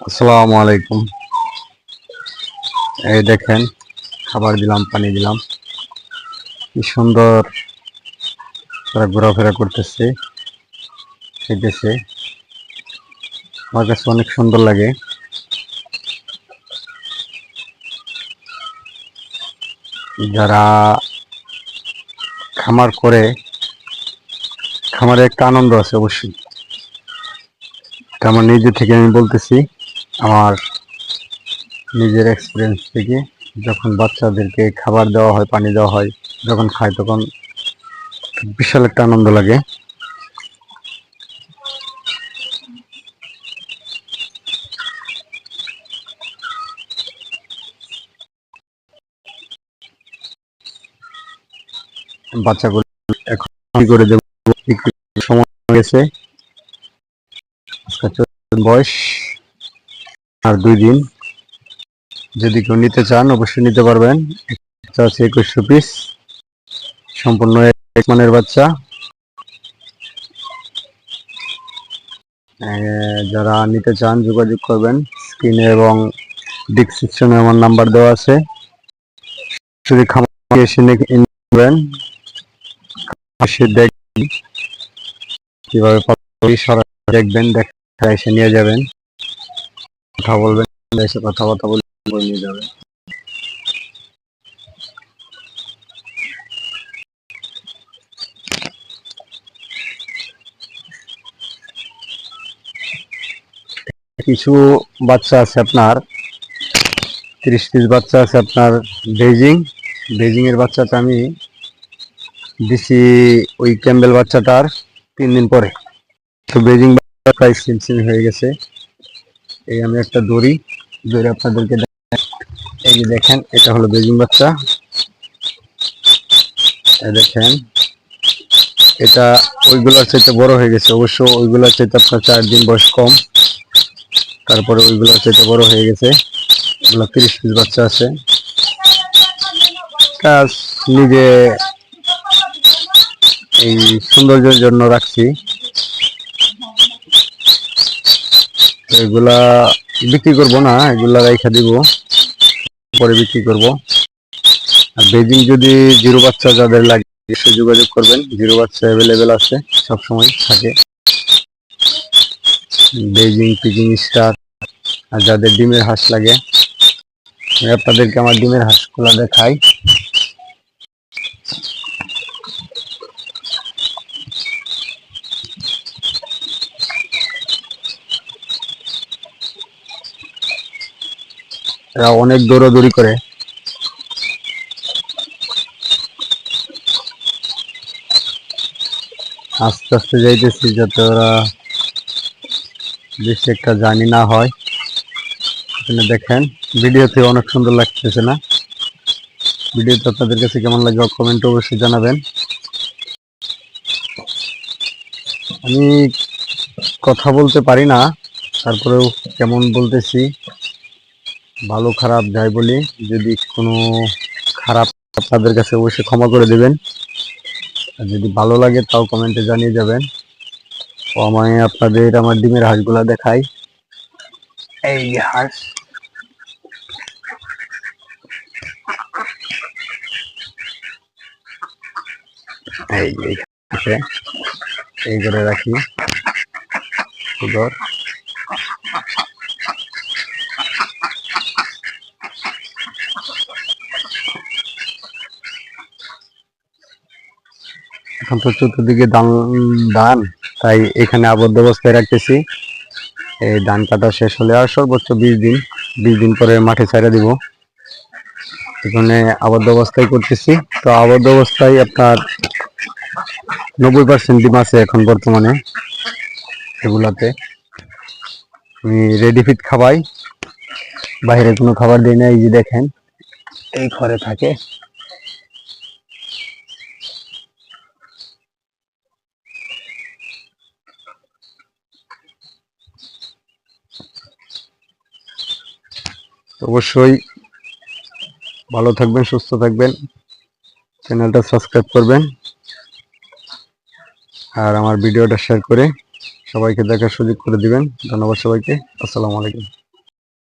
আসসালামু আলাইকুম। এই দেখেন, খাবার দিলাম, পানি দিলাম। কি সুন্দর তারা ঘোরাফেরা করতেছে, খেতেছে। আমার কাছে অনেক সুন্দর লাগে। যারা খামার করে, খামারে একটা আনন্দ আছে অবশ্যই। আমার নিজে থেকে আমি বলতেছি। আমার নিজের এক্সপিরিয়েন্স থেকে যখন বাচ্চাদেরকে খাবার দেওয়া হয়, পানি দেওয়া হয়, যখন খায়, তখন বিশাল একটা আনন্দ লাগে। বাচ্চাগুলো এখন করে দেবো সময় গেছে। বয়স। আর দুই দিন। যদি কেউ নিতে চান, অবশ্যই নিতে পারবেন। এটা হচ্ছে একুশশো পিস সম্পূর্ণ এক মানের বাচ্চা। যারা নিতে চান, যোগাযোগ করবেন। স্ক্রিনে এবং ডিসক্রিপশনে আমার নাম্বার দেওয়া আছে। যদি খামার এসে নেবেন দেখবেন। কীভাবে দেখবেন, দেখা এসে নিয়ে যাবেন। কথা বলবেন এসে কথাবার্তা বলে নিয়ে যাবেন। কিছু বাচ্চা আছে আপনার, তিরিশ পিস বাচ্চা আছে আপনার বেজিং। এর বাচ্চাটা আমি দিছি ওই ক্যাম্বেল বাচ্চাটার তিন দিন পরে। তো বেজিং বাচ্চা প্রায় সিমসিম হয়ে গেছে। এই আমি একটা দড়ি দড়ি আপনাদেরকে। এই যে দেখেন, এটা হলো বেজিং বাচ্চা। দেখেন, এটা ওইগুলোর চাইতে বড় হয়ে গেছে। অবশ্য ওইগুলোর চাইতে আপনার চার দিন বয়স কম। তারপরে ওইগুলোর চাইতে বড় হয়ে গেছে। ওগুলো তিরিশ পিস বাচ্চা আছে। কাজ নিজে এই সৌন্দর্যের জন্য রাখছি তো এগুলা বিক্রি করব না, এগুলা রেখে দিব। পরে বিক্রি করব। আর বেজিং যদি জিরো বাচ্চা যাদের লাগে অবশ্যই যোগাযোগ করবেন। জিরো বাচ্চা অ্যাভেলেবেল আছে, সবসময় থাকে। বেজিং পিজিং স্টার, আর যাদের ডিমের হাঁস লাগে। আপনাদেরকে আমার ডিমের হাঁসগুলো দেখাই। এরা অনেক দৌড়াদৌড়ি করে। আস্তে আস্তে যাইতেছি যাতে ওরা বেশি একটা জার্নি না হয়। এখানে দেখেন ভিডিওতে অনেক সুন্দর লাগতেছে না? ভিডিওতে আপনাদের কাছে কেমন লাগবে কমেন্ট অবশ্যই জানাবেন। আমি কথা বলতে পারি না, তারপরেও কেমন বলতেছি। ভালো খারাপ যাই বলি যদি কোনো খারাপ আপনাদের কাছে অবশ্যই ক্ষমা করে দেবেন আর যদি ভালো লাগে তাও কমেন্টে জানিয়ে যাবেন ও আমি আপনাদের আমার ডিমের হাঁসগুলা দেখাই এই হাঁস এই এই করে রাখি সুন্দর এখন তো চতুর্দিকে ধান ধান তাই এখানে আবদ্ধ অবস্থায় রাখতেছি। এই ধান কাটা শেষ হলে আর সর্বোচ্চ বিশ দিন বিশ দিন পরে মাঠে ছাড়া দিব। এখানে আবদ্ধ অবস্থায় করতেছি। তো আবদ্ধ অবস্থায় আপনার নব্বই পার্সেন্ট ডিম আছে এখন বর্তমানে এগুলাতে। আমি রেডি ফিট খাওয়াই বাইরে কোনো খাবার দিই না, এই যে দেখেন, এই ঘরে থাকে। অবশ্যই ভালো থাকবেন, সুস্থ থাকবেন। চ্যানেলটা সাবস্ক্রাইব করবেন আর আমার ভিডিওটা শেয়ার করে সবাইকে দেখার সুযোগ করে দিবেন। ধন্যবাদ সবাইকে। আসসালামু আলাইকুম।